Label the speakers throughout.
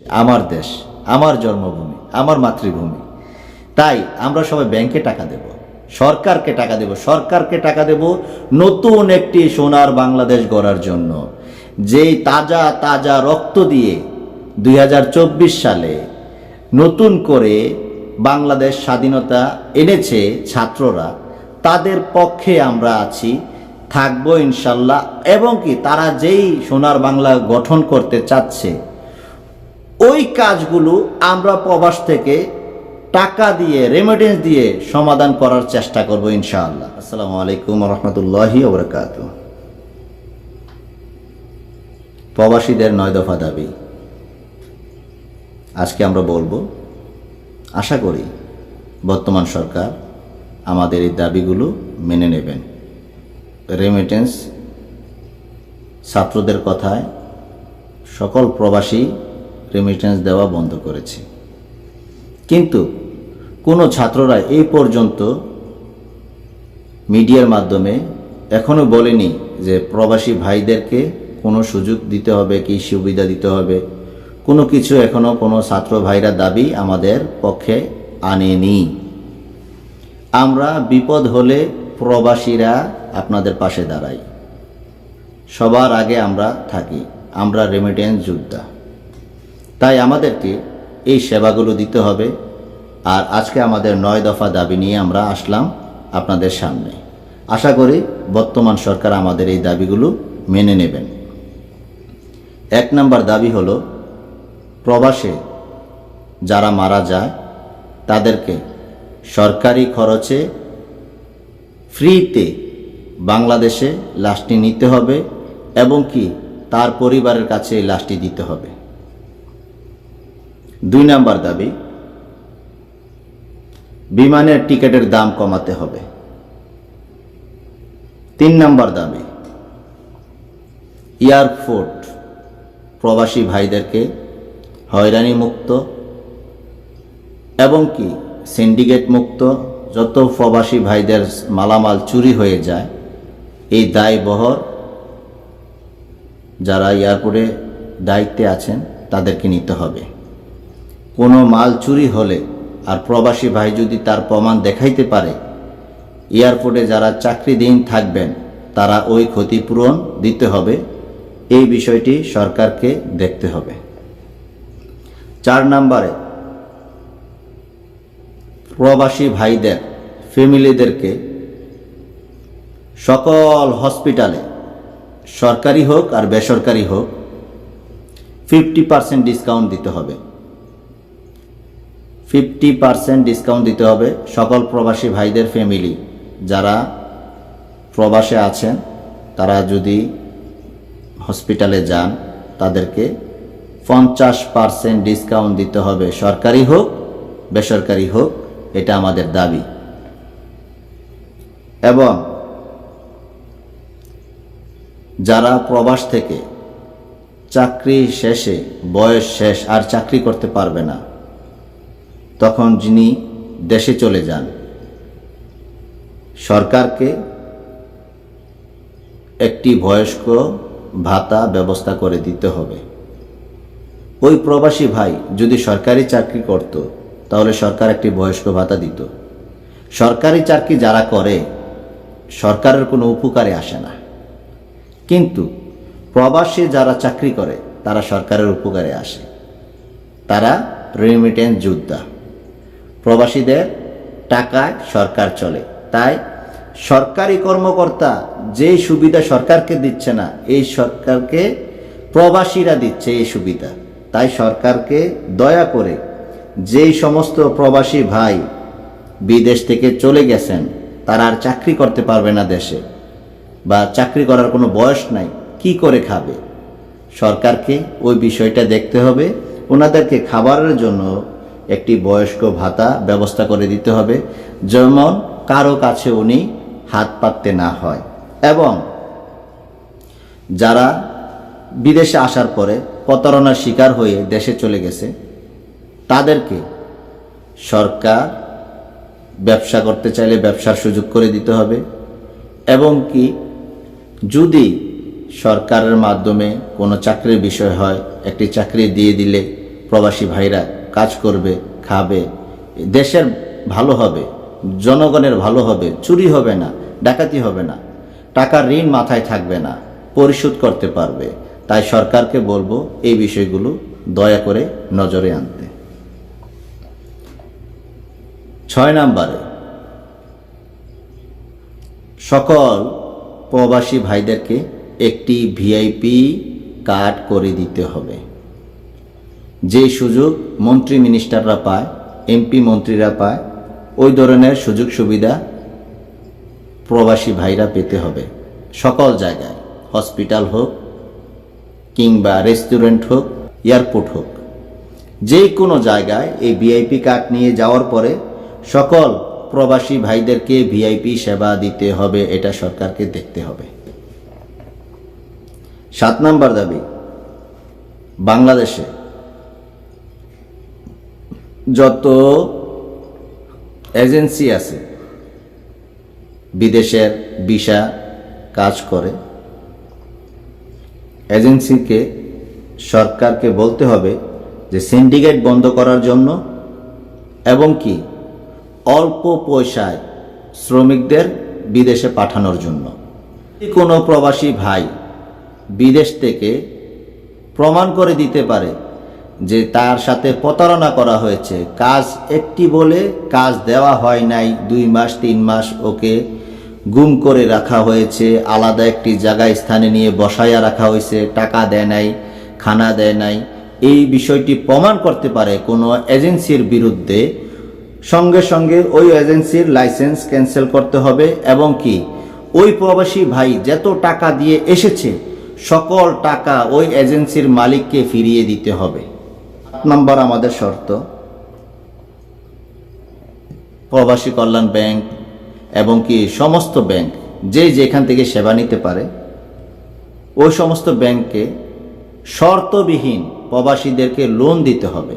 Speaker 1: আমার দেশ, আমার জন্মভূমি, আমার মাতৃভূমি। তাই আমরা সবাই ব্যাংকে টাকা দেব, সরকারকে টাকা দেব, সরকারকে টাকা দেব নতুন একটি সোনার বাংলাদেশ গড়ার জন্য। যেই তাজা তাজা রক্ত দিয়ে দুই হাজার চব্বিশ সালে নতুন করে বাংলাদেশ স্বাধীনতা এনেছে ছাত্ররা, তাদের পক্ষে আমরা আছি, থাকব ইনশাল্লাহ। এবং কি তারা যেই সোনার বাংলা গঠন করতে চাচ্ছে ওই কাজগুলো আমরা প্রবাস থেকে টাকা দিয়ে রেমিটেন্স দিয়ে সমাধান করার চেষ্টা করব ইনশাআল্লাহ। আসসালামু আলাইকুম রহমতুল্লাহি ওবরাকাত। প্রবাসীদের নয় দফা দাবি। আজকে আমরা বলব, আশা করি বর্তমান সরকার আমাদের এই দাবিগুলো মেনে নেবেন। রেমিটেন্স ছাত্রদের কথায় সকল প্রবাসী রেমিটেন্স দেওয়া বন্ধ করেছে। কিন্তু কোনো ছাত্ররা এই পর্যন্ত মিডিয়ার মাধ্যমে এখনও বলেনি যে প্রবাসী ভাইদেরকে কোনো সুযোগ দিতে হবে কি সুবিধা দিতে হবে। কোনো কিছু এখনও কোনো ছাত্র ভাইরা দাবি আমাদের পক্ষে আনেনি। আমরা বিপদ হলে প্রবাসীরা আপনাদের পাশে দাঁড়াই সবার আগে আমরা থাকি। আমরা রেমিটেন্স যোদ্ধা। তাই আমাদেরকে এই সেবাগুলো দিতে হবে। আর আজকে আমাদের নয় দফা দাবি নিয়ে আমরা আসলাম আপনাদের সামনে। আশা করি বর্তমান সরকার আমাদের এই দাবিগুলো মেনে নেবেন। এক নম্বর দাবি হলো, প্রবাসে যারা মারা যায়, তাদেরকে সরকারি খরচে ফ্রিতে বাংলাদেশে লাশটি নিতে হবে এবং কি তার পরিবারের কাছে এই লাশটি দিতে হবে। দুই নাম্বার দাবি, বিমানের টিকিটের দাম কমাতে হবে। তিন নাম্বার দাবি, এয়ারপোর্ট প্রবাসী ভাইদেরকে হয়রানি মুক্ত এবং কি সিন্ডিকেট মুক্ত যত প্রবাসী ভাইদের মালামাল চুরি হয়ে যায়, এই দায় বহর যারা এয়ারপোর্টে দায়িত্বে আছেন তাদেরকে নিতে হবে। কোনো মাল চুরি হলে আর প্রবাসী ভাই যদি তার প্রমাণ দেখাইতে পারে, এয়ারপোর্টে যারা চাকরিদিন থাকবেন, তারা ওই ক্ষতিপূরণ দিতে হবে। এই বিষয়টি সরকারকে দেখতে হবে। চার নম্বরে, প্রবাসী ভাইদের, ফ্যামিলিদেরকে সকল হসপিটালে, সরকারি হোক আর বেসরকারি হোক, ফিফটি পার্সেন্ট ডিসকাউন্ট দিতে হবে। ফিফটি পার্সেন্ট ডিসকাউন্ট দিতে হবে সকল প্রবাসী ভাইদের ফ্যামিলি যারা প্রবাসে আছেন, তারা যদি হসপিটালে যান, তাদেরকে পঞ্চাশ পার্সেন্ট ডিসকাউন্ট দিতে হবে। সরকারি হোক, বেসরকারি হোক, এটা আমাদের দাবি। এবং যারা প্রবাস থেকে চাকরি শেষে, বয়স শেষ, আর চাকরি করতে পারবে না তখন যিনি দেশে চলে যান, সরকারকে একটি বয়স্ক ভাতা ব্যবস্থা করে দিতে হবে। ওই প্রবাসী ভাই যদি সরকারি চাকরি করত, তাহলে সরকার একটি বয়স্ক ভাতা দিত। সরকারি চাকরি যারা করে, সরকারের কোনো উপকারে আসে না। কিন্তু প্রবাসী যারা চাকরি করে, তারা সরকারের উপকারে আসে। তারা রেমিটেন্স যোদ্ধা। প্রবাসীদের টাকায় সরকার চলে। তাই সরকারি কর্মকর্তা যেই সুবিধা সরকারকে দিচ্ছে না, এই সরকারকে প্রবাসীরা দিচ্ছে এই সুবিধা। তাই সরকারকে দয়া করে যেই সমস্ত প্রবাসী ভাই বিদেশ থেকে চলে গেছেন, তারা আর চাকরি করতে পারবে না দেশে বা চাকরি করার কোনো বয়স নাই, কি করে খাবে? সরকারকে ওই বিষয়টা দেখতে হবে। ওনাদেরকে খাবারের জন্য একটি বয়স্ক ভাতা ব্যবস্থা করে দিতে হবে, যেমন কারও কাছে উনি হাত পাততে না হয়। এবং যারা বিদেশে আসার পরে প্রতারণার শিকার হয়ে দেশে চলে গেছে, তাদেরকে সরকার ব্যবসা করতে চাইলে ব্যবসার সুযোগ করে দিতে হবে। এবং কি, যদি সরকারের মাধ্যমে কোনো চাকরির বিষয় হয়, একটি চাকরি দিয়ে দিলে প্রবাসী ভাইরা কাজ করবে, খাবে, দেশের ভালো হবে, জনগণের ভালো হবে, চুরি হবে না, ডাকাতি হবে না, টাকার ঋণ মাথায় থাকবে না, পরিশোধ করতে পারবে। তাই সরকারকে বলব এই বিষয়গুলো দয়া করে নজরে আনতে। ছয় নাম্বারে, সকল প্রবাসী ভাইদেরকে একটি ভিআইপি কার্ড করে দিতে হবে। যে সুযোগ মন্ত্রী মিনিস্টাররা পায়, এমপি মন্ত্রীরা পায়, ওই ধরনের সুযোগ সুবিধা প্রবাসী ভাইরা পেতে হবে। সকল জায়গায়, হসপিটাল হোক কিংবা রেস্টুরেন্ট হোক, এয়ারপোর্ট হোক। যে কোনো জায়গায় এই ভিআইপি কার্ড নিয়ে যাওয়ার পরে সকল প্রবাসী ভাইদেরকে ভিআইপি সেবা দিতে হবে, এটা সরকারকে দেখতে হবে। সাত নম্বর দাবি, বাংলাদেশে যত এজেন্সি আছে, বিদেশের ভিসা কাজ করে, এজেন্সিকে, সরকারকে বলতে হবে যে সিন্ডিকেট বন্ধ করার জন্য এবং কি অল্প পয়সায় শ্রমিকদের বিদেশে পাঠানোর জন্য। কোনো প্রবাসী ভাই বিদেশ থেকে প্রমাণ করে দিতে পারে যে তার সাথে প্রতারণা করা হয়েছে। কাজ একটি বলে কাজ দেওয়া হয় নাই, দুই মাস, তিন মাস ওকে গুম করে রাখা হয়েছে, আলাদা একটি জায়গায় স্থানে নিয়ে বসাইয়া রাখা হয়েছে, টাকা দেয় নাই, খানা দেয় নাই। এই বিষয়টি প্রমাণ করতে পারে কোনো এজেন্সির বিরুদ্ধে। সঙ্গে সঙ্গে ওই এজেন্সির লাইসেন্স ক্যান্সেল করতে হবে এবং কি? ওই প্রবাসী ভাই যত টাকা দিয়ে এসেছে, সকল টাকা ওই এজেন্সির মালিককে ফিরিয়ে দিতে হবে। নম্বর আমাদের শর্ত। প্রবাসী কল্যাণ ব্যাংক এবং কি সমস্ত ব্যাংক যে যেখান থেকে সেবা নিতে পারে, ওই সমস্ত ব্যাংকে শর্তবিহীন প্রবাসীদেরকে লোন দিতে হবে।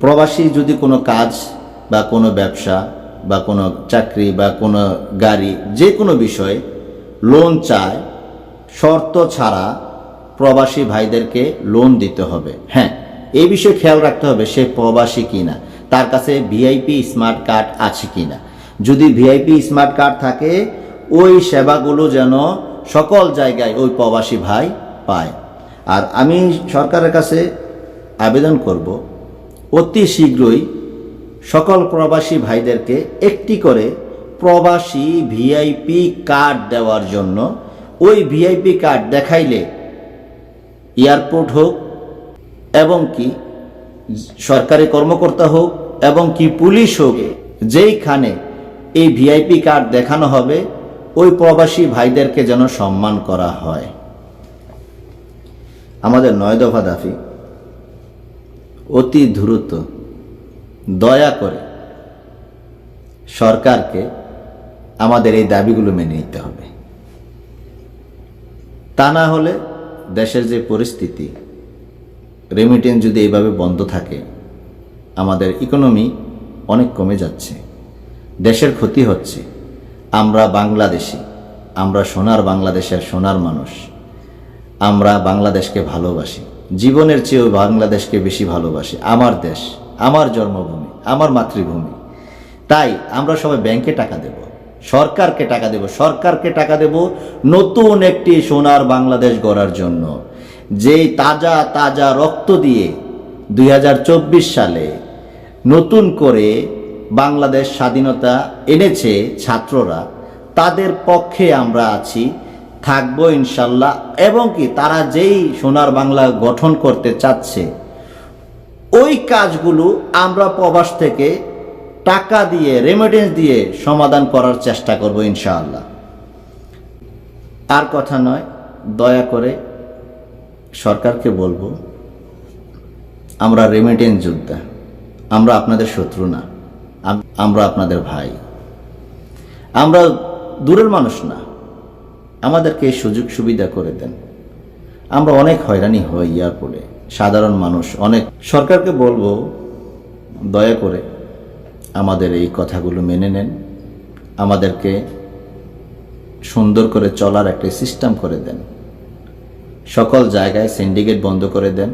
Speaker 1: প্রবাসী যদি কোনো কাজ বা কোনো ব্যবসা বা কোনো চাকরি বা কোনো গাড়ি যে কোনো বিষয়ে লোন চায়, শর্ত ছাড়া প্রবাসী ভাইদেরকে লোন দিতে হবে। হ্যাঁ এই বিষয়ে খেয়াল রাখতে হবে সে প্রবাসী কিনা, তার কাছে ভিআইপি স্মার্ট কার্ড আছে কিনা। যদি ভিআইপি স্মার্ট কার্ড থাকে, ওই সেবাগুলো যেন সকল জায়গায় ওই প্রবাসী ভাই পায়। আর আমি সরকারের কাছে আবেদন করব, অতি শীঘ্রই সকল প্রবাসী ভাইদেরকে একটি করে প্রবাসী ভিআইপি কার্ড দেওয়ার জন্য, ওই ভিআইপি কার্ড দেখাইলে এয়ারপোর্ট হোক এবং কি সরকারি কর্মকর্তা হোক এবং কি পুলিশ হোক, যেইখানে এই ভিআইপি কার্ড দেখানো হবে, ওই প্রবাসী ভাইদেরকে যেন সম্মান করা হয়। আমাদের নয় দফা দাফি, অতি দ্রুত দয়া করে সরকারকে আমাদের এই দাবিগুলো মেনে নিতে হবে। তা না হলে দেশের যে পরিস্থিতি রেমিটেন্স যদি এইভাবে বন্ধ থাকে, আমাদের ইকোনমি অনেক কমে যাচ্ছে। দেশের ক্ষতি হচ্ছে। আমরা বাংলাদেশি, আমরা সোনার বাংলাদেশের সোনার মানুষ। আমরা বাংলাদেশকে ভালোবাসি। জীবনের চেয়েও বাংলাদেশকে বেশি ভালোবাসি। আমার দেশ, আমার জন্মভূমি, আমার মাতৃভূমি। তাই আমরা সবাই ব্যাংকে টাকা দেব। সরকারকে টাকা দেব, সরকারকে টাকা দেব নতুন একটি সোনার বাংলাদেশ গড়ার জন্য। যেই তাজা তাজা রক্ত দিয়ে দুই হাজার চব্বিশ সালে নতুন করে বাংলাদেশ স্বাধীনতা এনেছে ছাত্ররা, তাদের পক্ষে আমরা আছি, থাকব ইনশাল্লাহ। এবং কি, তারা যেই সোনার বাংলা গঠন করতে চাচ্ছে, ওই কাজগুলো আমরা প্রবাস থেকে টাকা দিয়ে রেমিটেন্স দিয়ে সমাধান করার চেষ্টা করব ইনশাআল্লাহ। আর কথা নয়, দয়া করে সরকারকে বলব, আমরা রেমিটেন্স যোদ্ধা, আমরা আপনাদের শত্রু না আমরা আপনাদের ভাই। আমরা দূরের মানুষ না, আমাদেরকে সুযোগ সুবিধা করে দেন। আমরা অনেক হয়রানি হই এয়ারপোর্টে, সাধারণ মানুষ, অনেক। সরকারকে বলব, দয়া করে আমাদের এই কথাগুলো মেনে নেন। আমাদেরকে সুন্দর করে চলার একটা সিস্টেম করে দেন। সকল জায়গায় সিন্ডিকেট বন্ধ করে দেন।